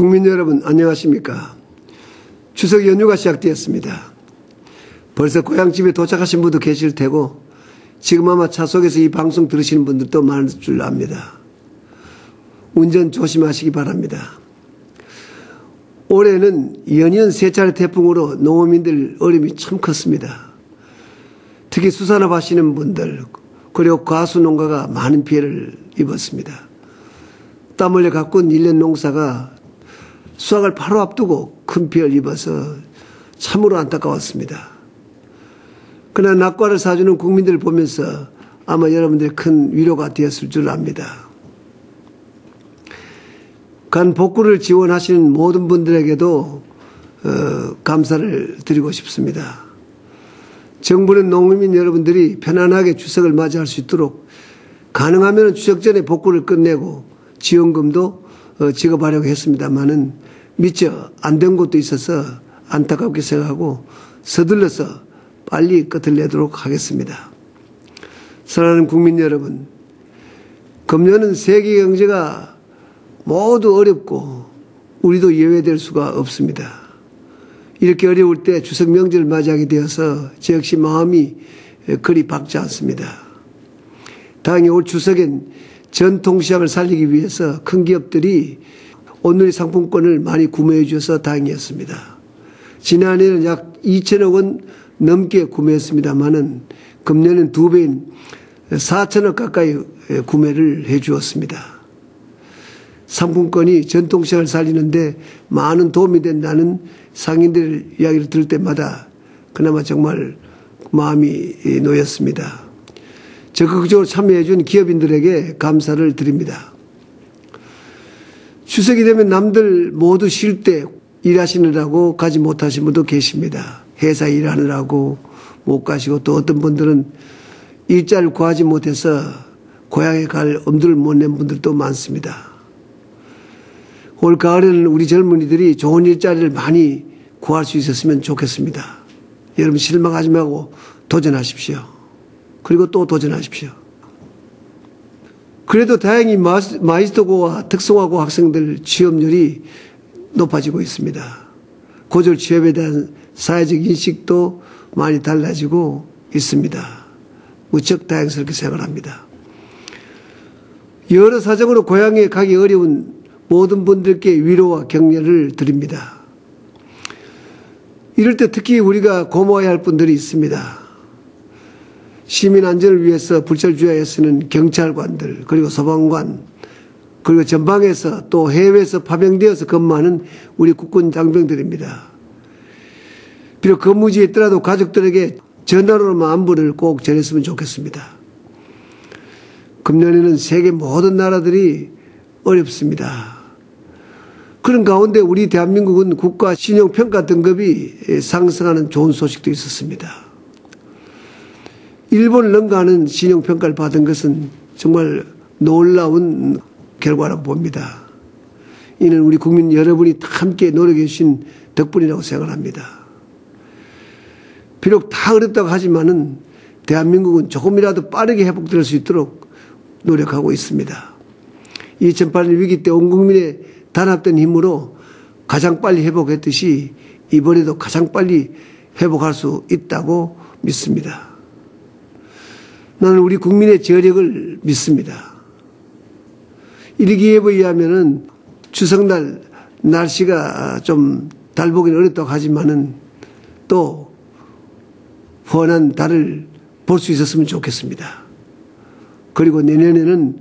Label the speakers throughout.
Speaker 1: 국민 여러분 안녕하십니까? 추석 연휴가 시작되었습니다. 벌써 고향집에 도착하신 분도 계실 테고 지금 아마 차 속에서 이 방송 들으시는 분들도 많을 줄 압니다. 운전 조심하시기 바랍니다. 올해는 연이은 세 차례 태풍으로 농어민들 어려움이 참 컸습니다. 특히 수산업 하시는 분들 그리고 과수 농가가 많은 피해를 입었습니다. 땀 흘려 가꾼 1년 농사가 수확을 바로 앞두고 큰 피해를 입어서 참으로 안타까웠습니다. 그러나 낙과를 사주는 국민들을 보면서 아마 여러분들의 큰 위로가 되었을 줄 압니다. 간 복구를 지원하시는 모든 분들에게도 어, 감사를 드리고 싶습니다. 정부는 농민 여러분들이 편안하게 추석을 맞이할 수 있도록 가능하면 추석 전에 복구를 끝내고 지원금도 어, 지급하려고 했습니다만은 미처 안 된 것도 있어서 안타깝게 생각하고 서둘러서 빨리 끝을 내도록 하겠습니다. 사랑하는 국민 여러분, 금년은 세계 경제가 모두 어렵고 우리도 예외될 수가 없습니다. 이렇게 어려울 때 추석 명절을 맞이하게 되어서 저 역시 마음이 그리 밝지 않습니다. 당연히 올 추석엔 전통시장을 살리기 위해서 큰 기업들이 오늘의 상품권을 많이 구매해 주셔서 다행이었습니다. 지난해는 약 2천억 원 넘게 구매했습니다만은 금년은 두 배인 4천억 가까이 구매를 해 주었습니다. 상품권이 전통시장을 살리는데 많은 도움이 된다는 상인들 이야기를 들을 때마다 그나마 정말 마음이 놓였습니다. 적극적으로 참여해 준 기업인들에게 감사를 드립니다. 추석이 되면 남들 모두 쉴 때 일하시느라고 가지 못하신 분도 계십니다. 회사 일하느라고 못 가시고 또 어떤 분들은 일자를 구하지 못해서 고향에 갈 엄두를 못 낸 분들도 많습니다. 올 가을에는 우리 젊은이들이 좋은 일자리를 많이 구할 수 있었으면 좋겠습니다. 여러분 실망하지 말고 도전하십시오. 그리고 또 도전하십시오. 그래도 다행히 마이스터고와 특성화고 학생들 취업률이 높아지고 있습니다. 고졸 취업에 대한 사회적 인식도 많이 달라지고 있습니다. 무척 다행스럽게 생각합니다. 여러 사정으로 고향에 가기 어려운 모든 분들께 위로와 격려를 드립니다. 이럴 때 특히 우리가 고마워야 할 분들이 있습니다. 시민 안전을 위해서 불철주야에 쓰는 경찰관들 그리고 소방관 그리고 전방에서 또 해외에서 파병되어서 근무하는 우리 국군 장병들입니다. 비록 근무지에 있더라도 가족들에게 전화로만 안부를 꼭 전했으면 좋겠습니다. 금년에는 세계 모든 나라들이 어렵습니다. 그런 가운데 우리 대한민국은 국가 신용평가 등급이 상승하는 좋은 소식도 있었습니다. 일본을 능가하는 신용평가를 받은 것은 정말 놀라운 결과라고 봅니다. 이는 우리 국민 여러분이 함께 노력해 주신 덕분이라고 생각합니다. 비록 다 어렵다고 하지만은 대한민국은 조금이라도 빠르게 회복될 수 있도록 노력하고 있습니다. 2008년 위기 때 온 국민의 단합된 힘으로 가장 빨리 회복했듯이 이번에도 가장 빨리 회복할 수 있다고 믿습니다. 나는 우리 국민의 저력을 믿습니다. 일기예보에 의하면은 추석날 날씨가 좀 달보기는 어렵다고 하지만은 또 훤한 달을 볼 수 있었으면 좋겠습니다. 그리고 내년에는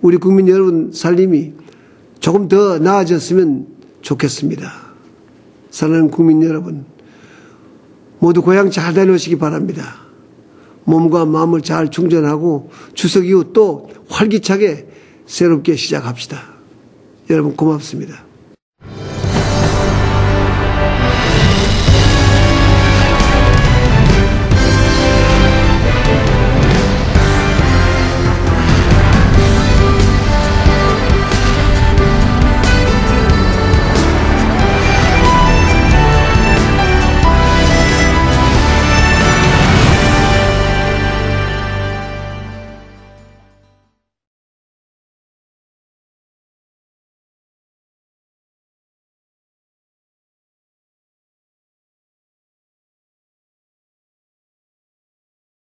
Speaker 1: 우리 국민 여러분 살림이 조금 더 나아졌으면 좋겠습니다. 사랑하는 국민 여러분, 모두 고향 잘 다녀오시기 바랍니다. 몸과 마음을 잘 충전하고 추석 이후 또 활기차게 새롭게 시작합시다. 여러분 고맙습니다.